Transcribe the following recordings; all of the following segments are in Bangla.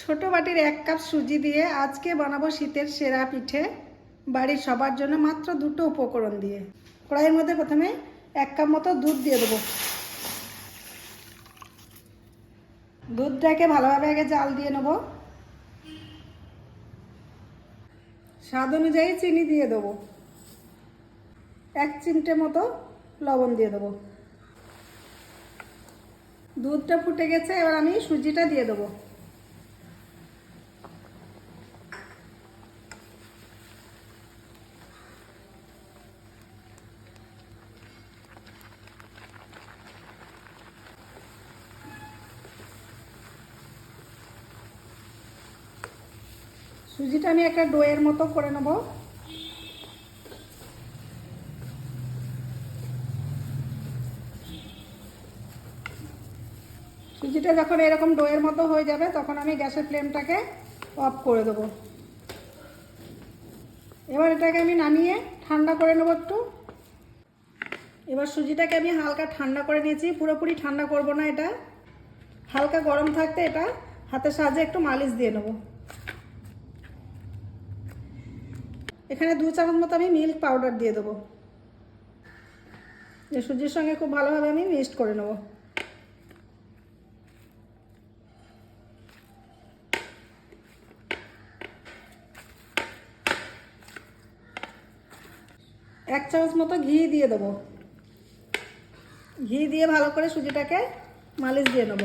ছোট বাটির এক কাপ সুজি দিয়ে আজকে বানাবো শীতের সেরা পিঠে। বাড়ির সবার জন্য মাত্র দুটো উপকরণ দিয়ে। কড়াইয়ের মধ্যে প্রথমে এক কাপ মতো দুধ দিয়ে দেবো। দুধটাকে ভালোভাবে আগে জাল দিয়ে নেব। স্বাদ অনুযায়ী চিনি দিয়ে দেবো। এক চিমটে মতো লবণ দিয়ে দেবো। দুধটা ফুটে গেছে, এবার আমি সুজিটা দিয়ে দেবো। সুজিটা আমি একটা ডোয়ের মতো করে নেব। সুজিটা যখন এরকম ডোয়ের মতো হয়ে যাবে, তখন আমি গ্যাসের ফ্লেমটাকে অফ করে দেবো। এবার এটাকে আমি নামিয়ে ঠান্ডা করে নেব একটু। এবার সুজিটাকে আমি হালকা ঠান্ডা করে নিয়েছি। পুরোপুরি ঠান্ডা করব না এটা। হালকা গরম থাকতে এটা হাতের সাহায্যে একটু মালিশ দিয়ে নেব। এখানে দু চামচ মতো আমি মিল্ক পাউডার দিয়ে দেবো। যে সুজির সঙ্গে খুব ভালোভাবে আমি মিক্সড করে নেব। এক চামচ মতো ঘি দিয়ে দেবো। ঘি দিয়ে ভালো করে সুজিটাকে মালিশ দিয়ে নেব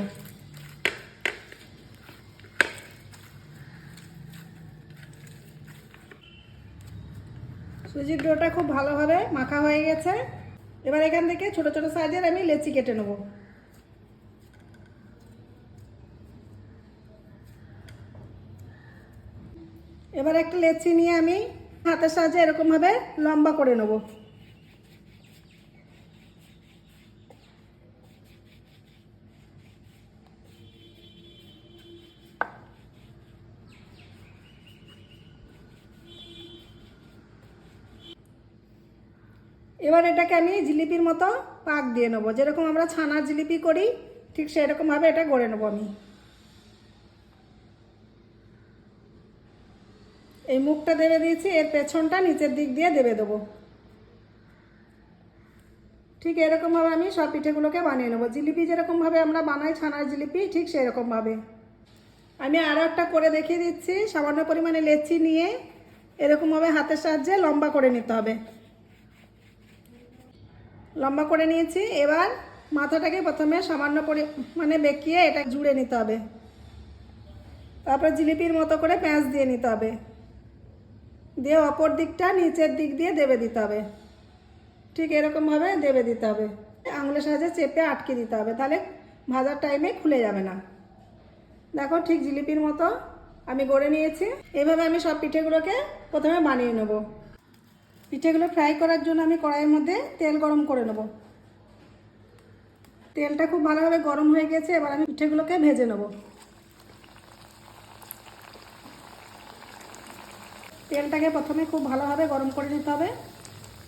সুজির ডোটা খুব ভালোভাবে মাখা হয়ে গেছে। এবার এখান থেকে ছোট ছোট সাইজের আমি লেচি কেটে নেব। এবার একটা লেচি নিয়ে আমি হাতের সাহায্যে এরকমভাবে লম্বা করে নেব। এবার এটাকে আমি জিলিপির মতো পাক দিয়ে নেব। যেরকম আমরা ছানার জিলিপি করি, ঠিক সেরকমভাবে এটা গড়ে নেব আমি। এই মুখটা দেবে দিয়েছি, এর পেছনটা নিচের দিক দিয়ে দেবে দেবো। ঠিক এরকমভাবে আমি সব পিঠেগুলোকে বানিয়ে নেব। জিলিপি যেরকমভাবে আমরা বানাই, ছানার জিলিপি, ঠিক সেরকমভাবে। আমি আরও একটা করে দেখিয়ে দিচ্ছি। সামান্য পরিমাণে লেচি নিয়ে এরকমভাবে হাতের সাহায্যে লম্বা করে নিতে হবে। লম্বা করে নিয়েছি। এবার মাথাটাকে প্রথমে সামান্য পরি মানে বেঁকিয়ে এটা জুড়ে নিতে হবে। তারপর জিলিপির মতো করে পেঁয়াজ দিয়ে নিতে হবে। দিয়ে অপর দিকটা নিচের দিক দিয়ে দেবে দিতে হবে। ঠিক এরকমভাবে দেবে দিতে হবে। আঙুলের সাহায্যে চেপে আটকে দিতে হবে। তাহলে ভাজার টাইমে খুলে যাবে না। দেখো ঠিক জিলিপির মতো আমি গড়ে নিয়েছি। এইভাবে আমি সব পিঠেগুলোকে প্রথমে বানিয়ে নেব। পিঠেগুলো ফ্রাই করার জন্য আমি কড়াইয়ের মধ্যে তেল গরম করে নেব। তেলটা খুব ভালোভাবে গরম হয়ে গেছে, এবার আমি পিঠেগুলোকে ভেজে নেব। তেলটাকে প্রথমে খুব ভালোভাবে গরম করে নিতে হবে।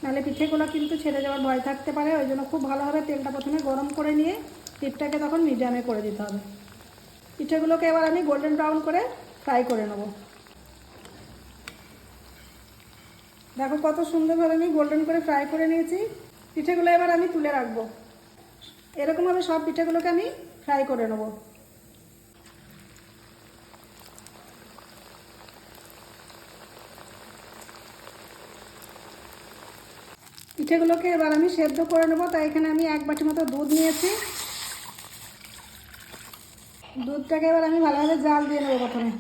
নাহলে পিঠেগুলো কিন্তু ছেড়ে যাওয়ার ভয় থাকতে পারে, ওই জন্য খুব ভালোভাবে তেলটা প্রথমে গরম করে নিয়ে পিঠটাকে তখন মিডিয়ামে করে দিতে হবে। পিঠেগুলোকে এবার আমি গোল্ডেন ব্রাউন করে ফ্রাই করে নেব। দেখো কত সুন্দরভাবে আমি গোল্ডেন করে ফ্রাই করে নিয়েছি। পিঠেগুলো এবার আমি তুলে রাখব। এরকমভাবে সব পিঠেগুলোকে আমি ফ্রাই করে নেব। পিঠেগুলোকে এবার আমি সেদ্ধ করে নেব। তাই এখানে আমি এক বাটি মতো দুধ নিয়েছি। দুধটাকে এবার আমি ভালোভাবে জাল দিয়ে নেব প্রথমে।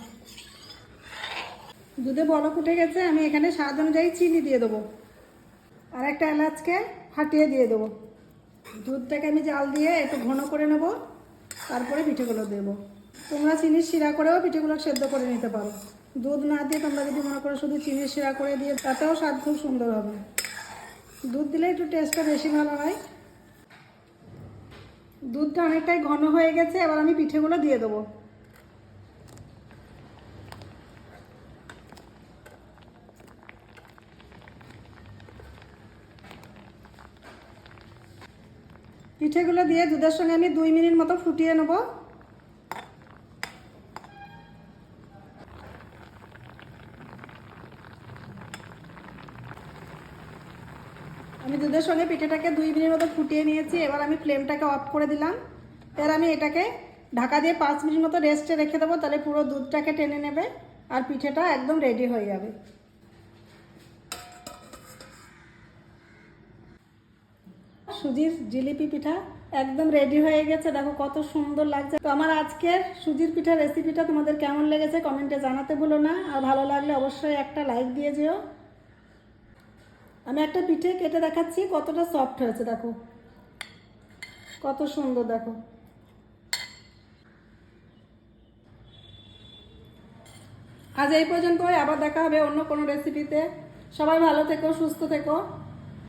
দুধে বড় ফুটে গেছে, আমি এখানে স্বাদ অনুযায়ী চিনি দিয়ে দেবো। আর একটা এলাচকে ফাটিয়ে দিয়ে দেবো। দুধটাকে আমি জাল দিয়ে একটু ঘন করে নেব, তারপরে পিঠেগুলো দেবো। তোমরা চিনির শিরা করেও পিঠেগুলো সেদ্ধ করে নিতে পারো। দুধ না দিয়ে তোমরা যদি মনে করো শুধু চিনির শিরা করে দিয়ে, তাতেও স্বাদ খুব সুন্দর হবে। দুধ দিলে একটু টেস্টটা বেশি ভালো হয়। দুধটা অনেকটাই ঘন হয়ে গেছে, এবার আমি পিঠেগুলো দিয়ে দেবো। পিঠেগুলো দিয়ে দুধের সঙ্গে আমি দুই মিনিট মতো ফুটিয়ে নেব। আমি দুধের সঙ্গে পিঠেটাকে দুই মিনিট মতো ফুটিয়ে নিয়েছি, এবার আমি ফ্লেমটাকে অফ করে দিলাম। এবার আমি এটাকে ঢাকা দিয়ে পাঁচ মিনিট মতো রেস্টে রেখে দেবো, তাহলে পুরো দুধটাকে টেনে নেবে আর পিঠেটা একদম রেডি হয়ে যাবে। সুজির জিলিপি পিঠা একদম রেডি হয়ে গেছে। দেখো কত সুন্দর লাগছে। তো আমার আজকের সুজির পিঠা রেসিপিটা তোমাদের কেমন লেগেছে কমেন্টে জানাতে ভুলো না। আর ভালো লাগলে অবশ্যই একটা লাইক দিয়ে যেও। আমি একটা পিঠে কেটে দেখাচ্ছি, কতটা সফট হয়েছে, দেখো। কত সুন্দর, দেখো। আজ এই পর্যন্তই, আবার দেখা হবে অন্য কোনো রেসিপিতে সবাই ভালো থেকো, সুস্থ থেকো।